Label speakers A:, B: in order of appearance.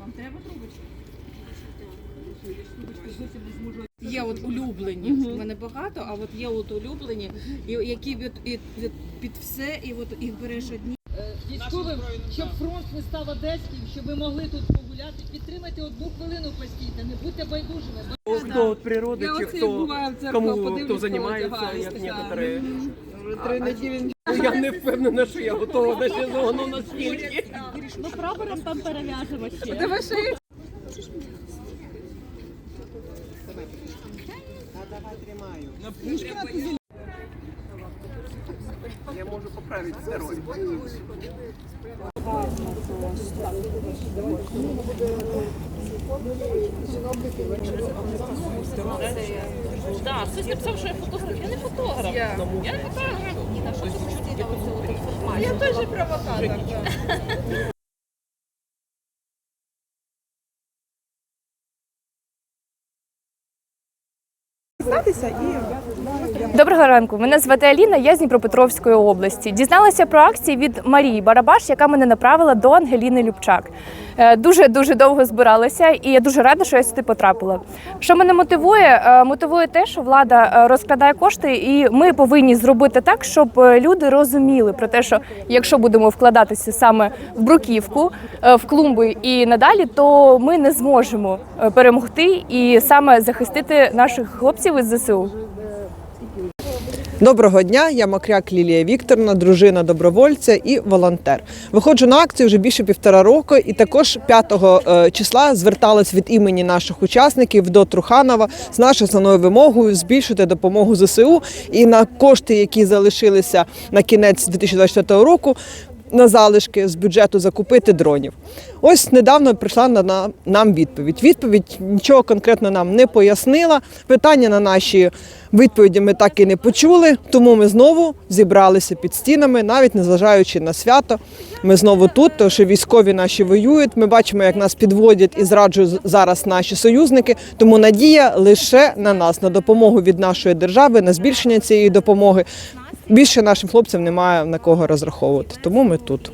A: Вам треба трубочки? Є от улюблені. У мене багато, а от є от улюблені, і які від, і, від, під все, і от їх береш одні.
B: військовим, щоб фронт не став одеським, щоб ми могли тут погуляти. Підтримайте одну хвилину постійно, не будьте байдужими.
C: Кто от природы,
A: Я
C: чи
A: оце
C: хто,
A: буваю в церкву,
C: кому
A: подивлюсь,
C: хто займається,
A: одягаюсь,
C: як
A: так.
C: некоторые. Три неділі. Я не впевнена, що я готова до сезону настільки.
B: Ну прапором там перев'яжемо ще.
A: Давай ще
C: Я можу поправити здоров'я.
B: Так, хтось написав, що я фотограф. Я не фотограф. Я, не фотограф. Я теж провокатор.
D: Доброго ранку. Мене звати Аліна, я з Дніпропетровської області. Дізналася про акції від Марії Барабаш, яка мене направила до Ангеліни Любчак. Дуже дуже довго збиралася, і я дуже рада, що я сюди потрапила. Що мене мотивує? Е, Мотивує те, що влада е, розкрадає кошти, і ми повинні зробити так, щоб е, люди розуміли про те, що якщо будемо вкладатися саме в бруківку, е, в клумби і надалі, то ми не зможемо е, перемогти і саме захистити наших хлопців із ЗСУ.
E: Доброго дня, я Макряк Лілія Вікторна, дружина добровольця і волонтер. Виходжу на акцію вже більше півтора року, і також 5 е, числа зверталась від імені наших учасників до Труханова з нашою основною вимогою збільшити допомогу ЗСУ і на кошти, які залишилися на кінець 2024 року. На залишки з бюджету закупити дронів. Ось недавно прийшла на на- нам відповідь. Відповідь нічого конкретно нам не пояснила. Питання на наші відповіді ми так і не почули. Тому ми знову зібралися під стінами, навіть незважаючи на свято. Ми знову тут, тому що військові наші воюють. Ми бачимо, як нас підводять і зраджують зараз наші союзники. Тому надія лише на нас, на допомогу від нашої держави, на збільшення цієї допомоги. Більше нашим хлопцям немає на кого розраховувати. Тому ми тут.